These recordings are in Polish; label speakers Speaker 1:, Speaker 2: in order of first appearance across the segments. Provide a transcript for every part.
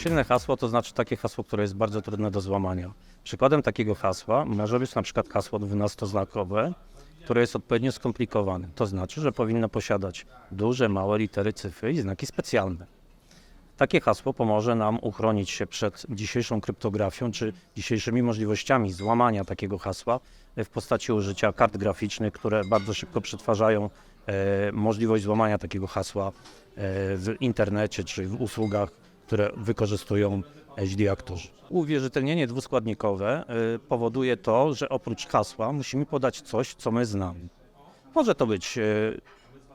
Speaker 1: Silne hasło to znaczy takie hasło, które jest bardzo trudne do złamania. Przykładem takiego hasła może być na przykład hasło 12-znakowe, które jest odpowiednio skomplikowane. To znaczy, że powinno posiadać duże, małe litery, cyfry i znaki specjalne. Takie hasło pomoże nam uchronić się przed dzisiejszą kryptografią czy dzisiejszymi możliwościami złamania takiego hasła w postaci użycia kart graficznych, które bardzo szybko przetwarzają e, możliwość złamania takiego hasła e, w internecie czy w usługach, które wykorzystują HD aktorzy. Uwierzytelnienie dwuskładnikowe e, powoduje to, że oprócz hasła musimy podać coś, co my znamy. Może to być e,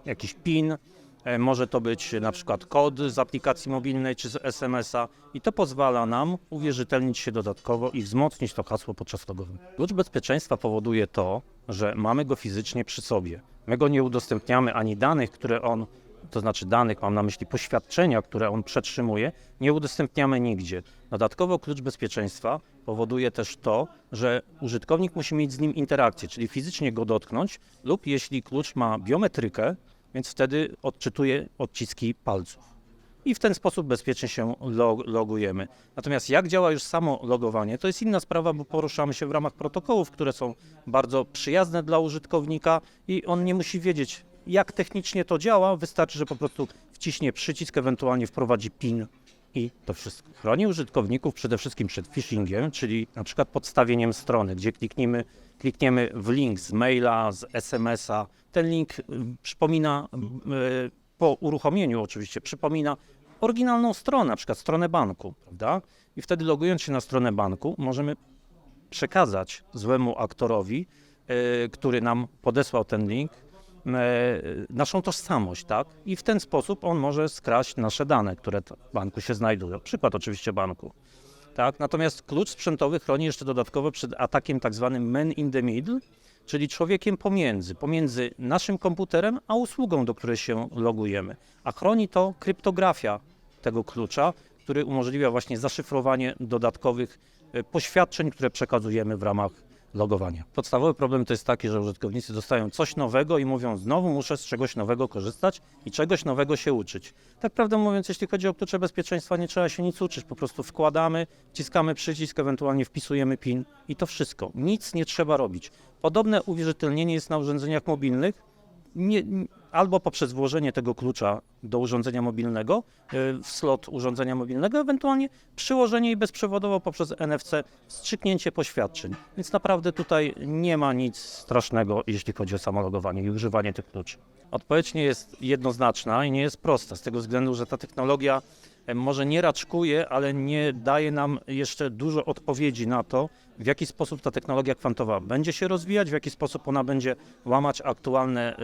Speaker 1: jakiś PIN, e, może to być na przykład kod z aplikacji mobilnej czy z SMS-a i to pozwala nam uwierzytelnić się dodatkowo i wzmocnić to hasło podczas logowania. Klucz bezpieczeństwa powoduje to, że mamy go fizycznie przy sobie. My go nie udostępniamy ani danych, które on, to znaczy danych, mam na myśli poświadczenia, które on przetrzymuje, nie udostępniamy nigdzie. Dodatkowo klucz bezpieczeństwa powoduje też to, że użytkownik musi mieć z nim interakcję, czyli fizycznie go dotknąć lub jeśli klucz ma biometrykę, więc wtedy odczytuje odciski palców. I w ten sposób bezpiecznie się log logujemy. Natomiast jak działa już samo logowanie, to jest inna sprawa, bo poruszamy się w ramach protokołów, które są bardzo przyjazne dla użytkownika i on nie musi wiedzieć, jak technicznie to działa. Wystarczy, że po prostu wciśnie przycisk, ewentualnie wprowadzi PIN i to wszystko. Chroni użytkowników przede wszystkim przed phishingiem, czyli na przykład podstawieniem strony, gdzie klikniemy, klikniemy w link z maila, z SMS-a. Ten link y, przypomina, y, po uruchomieniu oczywiście, przypomina oryginalną stronę, na przykład stronę banku, prawda? I wtedy logując się na stronę banku, możemy przekazać złemu aktorowi, y, który nam podesłał ten link, naszą tożsamość, tak? I w ten sposób on może skraść nasze dane, które w banku się znajdują. Przykład oczywiście banku. Tak? Natomiast klucz sprzętowy chroni jeszcze dodatkowo przed atakiem tak zwanym man in the middle, czyli człowiekiem pomiędzy, pomiędzy naszym komputerem a usługą, do której się logujemy. A chroni to kryptografia tego klucza, który umożliwia właśnie zaszyfrowanie dodatkowych e, poświadczeń, które przekazujemy w ramach logowania. Podstawowy problem to jest taki, że użytkownicy dostają coś nowego i mówią, znowu muszę z czegoś nowego korzystać i czegoś nowego się uczyć. Tak prawdę mówiąc, jeśli chodzi o klucze bezpieczeństwa, nie trzeba się nic uczyć, po prostu wkładamy, wciskamy przycisk, ewentualnie wpisujemy PIN i to wszystko. Nic nie trzeba robić. Podobne uwierzytelnienie jest na urządzeniach mobilnych, nie, albo poprzez włożenie tego klucza do urządzenia mobilnego, y, w slot urządzenia mobilnego, ewentualnie przyłożenie i bezprzewodowo poprzez NFC wstrzyknięcie poświadczeń. Więc naprawdę tutaj nie ma nic strasznego, jeśli chodzi o samologowanie i używanie tych kluczy. Odpowiedź nie jest jednoznaczna i nie jest prosta, z tego względu, że ta technologia e, może nie raczkuje, ale nie daje nam jeszcze dużo odpowiedzi na to, w jaki sposób ta technologia kwantowa będzie się rozwijać, w jaki sposób ona będzie łamać aktualne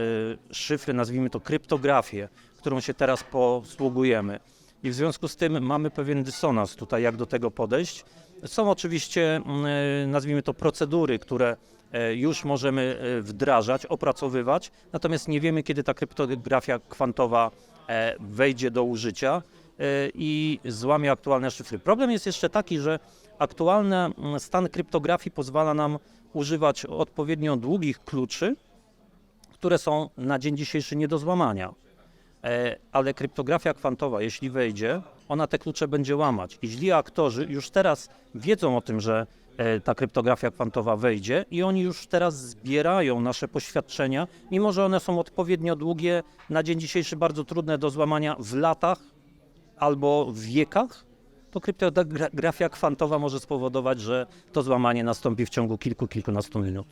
Speaker 1: y, szyfry, nazwijmy to kryptografię, którą się teraz posługujemy. I w związku z tym mamy pewien dysonans tutaj, jak do tego podejść. Są oczywiście, y, nazwijmy to, procedury, które e, już możemy e, wdrażać, opracowywać, natomiast nie wiemy, kiedy ta kryptografia kwantowa e, wejdzie do użycia i złamie aktualne szyfry. Problem jest jeszcze taki, że aktualny mm, stan kryptografii pozwala nam używać odpowiednio długich kluczy, które są na dzień dzisiejszy nie do złamania. E, Ale kryptografia kwantowa, jeśli wejdzie, ona te klucze będzie łamać. I źli aktorzy już teraz wiedzą o tym, że e, ta kryptografia kwantowa wejdzie i oni już teraz zbierają nasze poświadczenia, mimo że one są odpowiednio długie, na dzień dzisiejszy bardzo trudne do złamania w latach albo w wiekach, to kryptografia kwantowa może spowodować, że to złamanie nastąpi w ciągu kilku, kilkunastu minut.